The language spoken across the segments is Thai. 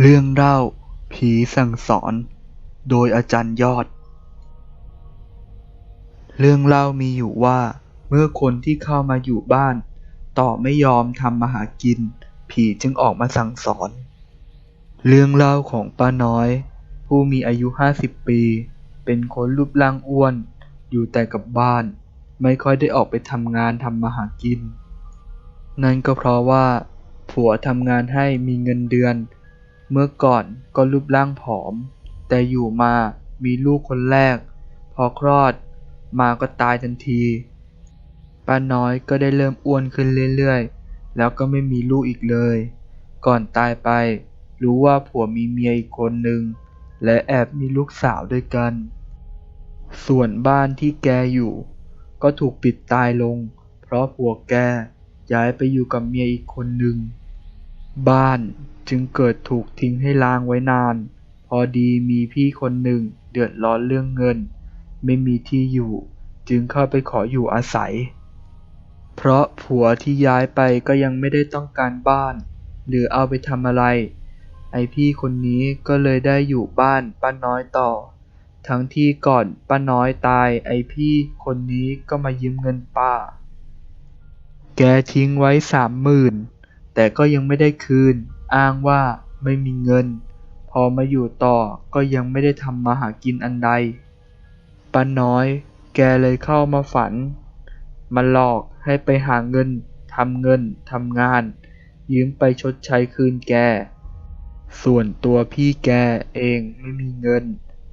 เรื่องเล่าผีสั่งสอน โดยอาจารย์ยอด เรื่องเล่ามีอยู่ว่า เมื่อคนที่เข้ามาอยู่บ้าน ต่อไม่ยอมทำมาหากิน ผีจึงออกมาสั่งสอน เรื่องเล่าของป้าน้อย ผู้มีอายุห้าสิบปี เป็นคนรูปร่างอ้วน อยู่แต่กับบ้าน ไม่ค่อยได้ออกไปทำงานทำมาหากิน นั่นก็เพราะว่า ผัวทำงานให้มีเงินเดือน เมื่อก่อนก็รูปร่างผอม แต่อยู่มามีลูกคนแรก พอคลอดมาก็ตายทันที ป้าน้อยก็ได้เริ่มอ้วนขึ้นเรื่อยๆ แล้วก็ไม่มีลูกอีกเลย ก่อนตายไป รู้ว่าผัวมีเมียอีกคนหนึ่ง และแอบมีลูกสาวด้วยกัน ส่วนบ้านที่แกอยู่ ก็ถูกปิดตายลง เพราะผัวแกย้ายไปอยู่กับเมียอีกคนหนึ่ง บ้านจึงเกิดถูกทิ้งให้ล้างไว้นาน พอดีมีพี่คนหนึ่งเดือดร้อนเรื่องเงิน ไม่มีที่อยู่ จึงเข้าไปขออยู่อาศัย เพราะผัวที่ย้ายไปก็ยังไม่ได้ต้องการบ้าน หรือเอาไปทำอะไร ไอพี่คนนี้ก็เลยได้อยู่บ้านป้าน้อยต่อ ทั้งที่ก่อนป้าน้อยตายไอพี่คนนี้ก็มายืมเงินป้า แกทิ้งไว้สามหมื่น แต่ก็ยังไม่ได้คืน อ้างว่าไม่มีเงิน พอมาอยู่ต่อก็ยังไม่ได้ทำมาหากินอันใดป้าน้อย แกเลยเข้ามาฝัน มาหลอกให้ไปหาเงินทำเงินทำงาน ยืมไปชดใช้คืนแก ส่วนตัวพี่แกเองไม่มีเงิน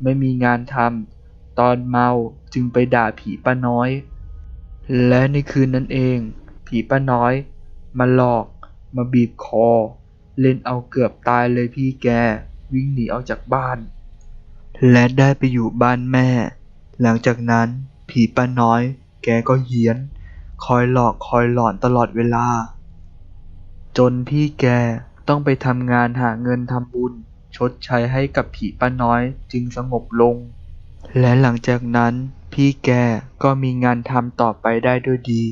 ไม่มีงานทำตอนเมาจึงไปด่าผีป้าน้อย และในคืนนั้นเอง ผีป้าน้อย มาหลอก มาบีบคอ เล่นเอาเกือบตายเลยพี่แก วิ่งหนีออกจากบ้าน และได้ไปอยู่บ้านแม่ หลังจากนั้นผีป้าน้อย แกก็เฮี้ยน คอยหลอกคอยหลอนตลอดเวลา จนพี่แกต้องไปทำงานหาเงินทำบุญ ชดใช้ให้กับผีป้าน้อยจึงสงบลง และหลังจากนั้นพี่แกก็มีงานทำต่อไปได้ด้วยดี